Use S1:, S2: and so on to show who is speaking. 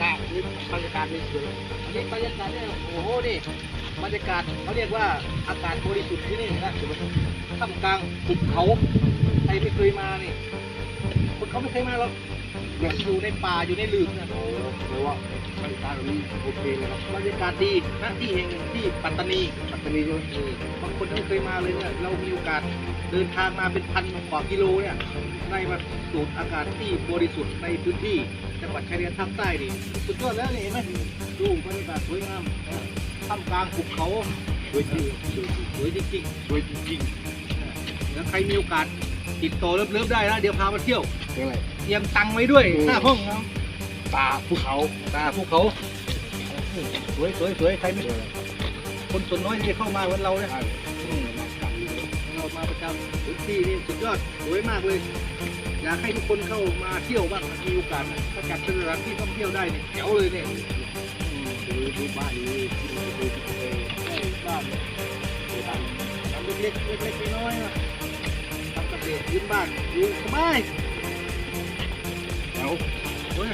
S1: จ้านี่บรรยากาศนี่สวยอันนี้บรรยากาศเนี่ยโอ้โหนี่บรรยากาศเขาเรียกว่าอากาศบริสุทธิ์ที่นี่นะท่ามกลางภูเขาใครไม่เคยมานี่คนเขาไม่เคยมาหรอกอยู่ในป่าอยู่ในหลืมนะ
S2: โอ้แปลยว่าบรรยากาศตรงนี้โอเคเลยครับ
S1: บรรยากาศดีณที่แห่งหนึ่งที่ปัตตานี
S2: ปัตตานีใช่ไหม
S1: เออบางคนไม่เคยมาเลยเนี่ยเรามีโอกาสเดินทางมาเป็นพันกว่ากิโลเนี่ยได้มาสูดอากาศที่บริสุทธิ์ในพื้นที่จังหวัดชายแดนภาคใต้นี่สุดยอดแล้วนี่เห็นไหมดูบรรยากาศสวยงามท่ามกลางภูเขา
S2: สวยจริง
S1: สวยจริง
S2: สวยจริง
S1: ๆแล้วใครมีโอกาสติดต่อเลิฟๆได้นะเดี๋ยวพามาเที่ยว
S2: ๆยังไง
S1: เตรียมตังค์ไว้ด้วย
S2: อืม
S1: ค่าห้องครับ
S2: ตาภูเขา
S1: ตาภูเขาสวยสวยสวยใครไม่ คนส่วนน้อยที่เข้ามาเหมือนเราเนี่ย
S2: ใช่
S1: อืมเรามาประจำพื้นที่นี่สุดยอดสวยมากเลย อยากให้ทุกคนเข้ามาเที่ยวบ้างมีโอกาสนถ้าจัดเป็นสถานที่ท่องเที่ยวได้เนี่ยเจ๋วเลยเนี่ยอืม
S2: คือที่บ้านนี้ที่มัน
S1: บ้านเนี่ยทำเล็กเล็กน้อยๆนะทำเกษตรพื้นบ้านอยู่สบาย
S2: แล้ว
S1: โอ้ย